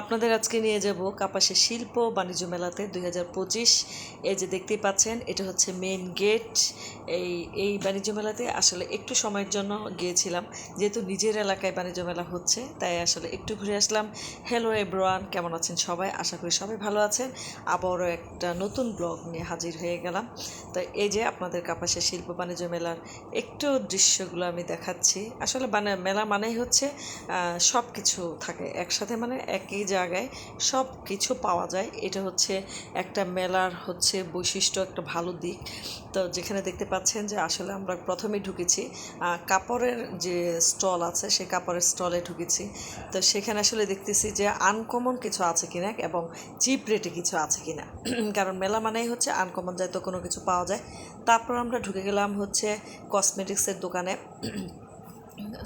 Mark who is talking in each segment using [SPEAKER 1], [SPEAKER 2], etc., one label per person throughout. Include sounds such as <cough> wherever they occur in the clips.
[SPEAKER 1] আপনাদের আজকে নিয়ে যাব কাপাসের শিল্প বাণিজ্য মেলাতে দুই হাজার পঁচিশ। এই যে দেখতেই পাচ্ছেন, এটা হচ্ছে মেন গেট এই এই বাণিজ্য মেলাতে আসলে একটু সময়ের জন্য গিয়েছিলাম। যেহেতু নিজের এলাকায় বাণিজ্য মেলা হচ্ছে, তাই আসলে একটু ঘুরে আসলাম। হ্যালো এব্রোয়ান কেমন আছেন সবাই? আশা করি সবাই ভালো আছেন। আবারও একটা নতুন ব্লগ নিয়ে হাজির হয়ে গেলাম। তো এই যে আপনাদের কাপাসে শিল্প বাণিজ্য মেলার একটু দৃশ্যগুলো আমি দেখাচ্ছি। আসলে মানে মেলা মানেই হচ্ছে সব কিছু থাকে। একসাথে মানে একই জায়গায় সব কিছু পাওয়া যায়। এটা হচ্ছে একটা মেলার হচ্ছে বৈশিষ্ট্য, একটা ভালো দিক। তো যেখানে দেখতে পাচ্ছেন যে আসলে আমরা প্রথমেই ঢুকেছি কাপড়ের যে স্টল আছে, সেই কাপড়ের স্টলে ঢুকেছি। তো সেখানে আসলে দেখতেছি যে আনকমন কিছু আছে কিনা এবং চিপ রেটে কিছু আছে কিনা। <clears throat> কারণ মেলা মানেই হচ্ছে আনকমন যায় তো কোনো কিছু পাওয়া যায়। তারপর আমরা ঢুকে গেলাম হচ্ছে কসমেটিক্সের দোকানে।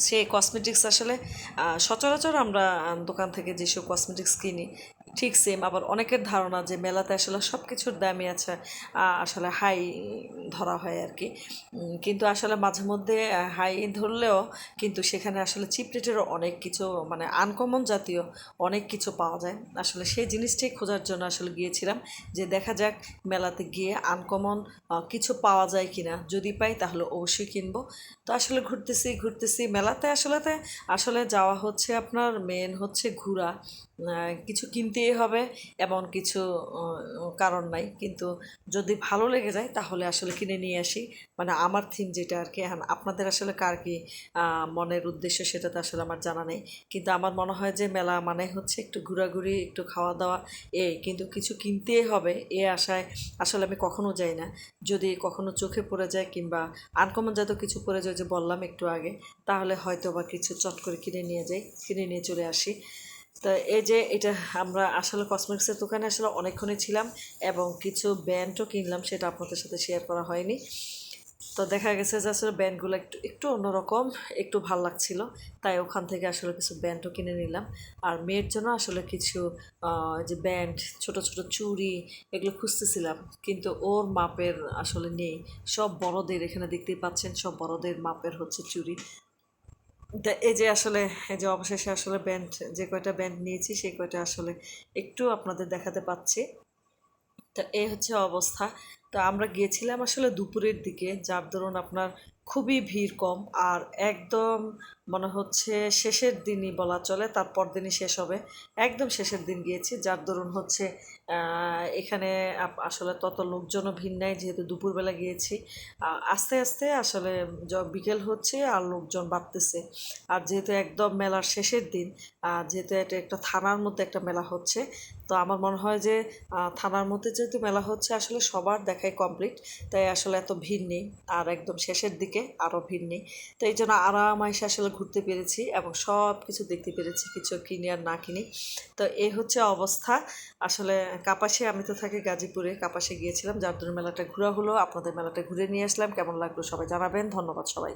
[SPEAKER 1] সেই কসমেটিক্স আসলে সচরাচর আমরা দোকান থেকে যেসব কসমেটিক্স কিনি ঠিক সেম আবার অনেকের ধারণা যে মেলাতে আসলে সব কিছুর দামই আছে আসলে হাই ধরা হয় আর কি কিন্তু আসলে মাঝে মধ্যে হাই ধরলেও কিন্তু সেখানে আসলে চিপ রেটেরও অনেক কিছু মানে আনকমন জাতীয় অনেক কিছু পাওয়া যায়। আসলে সেই জিনিসটাই খোঁজার জন্য আসলে গিয়েছিলাম যে দেখা যাক মেলাতে গিয়ে আনকমন কিছু পাওয়া যায় কিনা। যদি পাই তাহলে অবশ্যই কিনবো। তো আসলে ঘুরতেছি ঘুরতেছি মেলাতে আসলেতে আসলে যাওয়া হচ্ছে আপনার মেন হচ্ছে ঘোরা। কিছু কিছু কিনতেই হবে এমন কিছু কারণ নাই। কিন্তু যদি ভালো লেগে যায়, তাহলে আসলে কিনে নিয়ে আসি। মানে আমার থিম যেটা আর কি আপনাদের আসলে কার কি মনের উদ্দেশ্য সেটা তো আসলে আমার জানা নেই। কিন্তু আমার মনে হয় যে মেলা মানে হচ্ছে একটু ঘোরাঘুরি, একটু খাওয়া দাওয়া এই কিন্তু কিছু কিনতেই হবে। এ আশায় আসলে আমি কখনো যাই না। যদি কখনো চোখে পড়ে যায় কিংবা আনকমন জাতীয় কিছু পড়ে যায় যে বললাম একটু আগে, তাহলে হয়তো বা কিছু চট করে কিনে নিয়ে যাই, কিনে নিয়ে চলে আসি। তো এই যে এটা আমরা আসলে কসমেটিক্সের দোকানে আসলে অনেকক্ষণই ছিলাম এবং কিছু ব্যান্ডও কিনলাম, সেটা আপনাদের সাথে শেয়ার করা হয়নি। তো দেখা গেছে যে আসলে ব্যান্ডগুলো একটু একটু অন্যরকম, একটু ভালো লাগছিল, তাই ওখান থেকে আসলে কিছু ব্যান্ডও কিনে নিলাম। আর মেয়ের জন্য আসলে কিছু যে ব্যান্ড, ছোট ছোট চুড়ি এগুলো খুঁজতেছিলাম, কিন্তু ওর মাপের আসলে নেই। সব বড়দের এখানে দেখতেই পাচ্ছেন, সব বড়দের মাপের হচ্ছে চুড়ি। এই যে আসলে, এই যে অবশেষে আসলে ব্যান্ড যে কয়টা ব্যান্ড নিয়েছি, সেই কয়টা আসলে একটু আপনাদের দেখাতে পাচ্ছি। তো এই হচ্ছে অবস্থা। তো আমরা গিয়েছিলাম আসলে দুপুরের দিকে, যার ধরুন আপনার খুবই ভিড় কম। আর একদম মনে হচ্ছে শেষের দিনই বলা চলে, তারপর দিনই শেষ হবে। একদম শেষের দিন গিয়েছি, যার দরুন হচ্ছে এখানে আসলে তত লোকজনও ভিড় নাই, যেহেতু দুপুরবেলা গিয়েছি। আস্তে আস্তে আসলে বিকেল হচ্ছে আর লোকজন বাড়তেছে। আর যেহেতু একদম মেলার শেষের দিন যেহেতু এটা একটা থানার মধ্যে একটা মেলা হচ্ছে, তো আমার মনে হয় যে থানার মধ্যে যেহেতু মেলা হচ্ছে, আসলে সবার দেখাই কমপ্লিট, তাই আসলে এত ভিড় নেই। আর একদম শেষের দিকে আরও ভিড় নেই তো এই জন্য আরাম আয়সা আসলে ঘুরতে পেরেছি এবং সব কিছু দেখতে পেরেছি, কিছু কিনি আর না কিনি। তো এ হচ্ছে অবস্থা। আসলে কাপাসে আমি তো থাকি গাজীপুরে কাপাসে গিয়েছিলাম। যার জন্য মেলাটা ঘোরা হলো। আপনাদের মেলাটা ঘুরে নিয়ে আসলাম। কেমন লাগল সবাই জানাবেন। ধন্যবাদ সবাই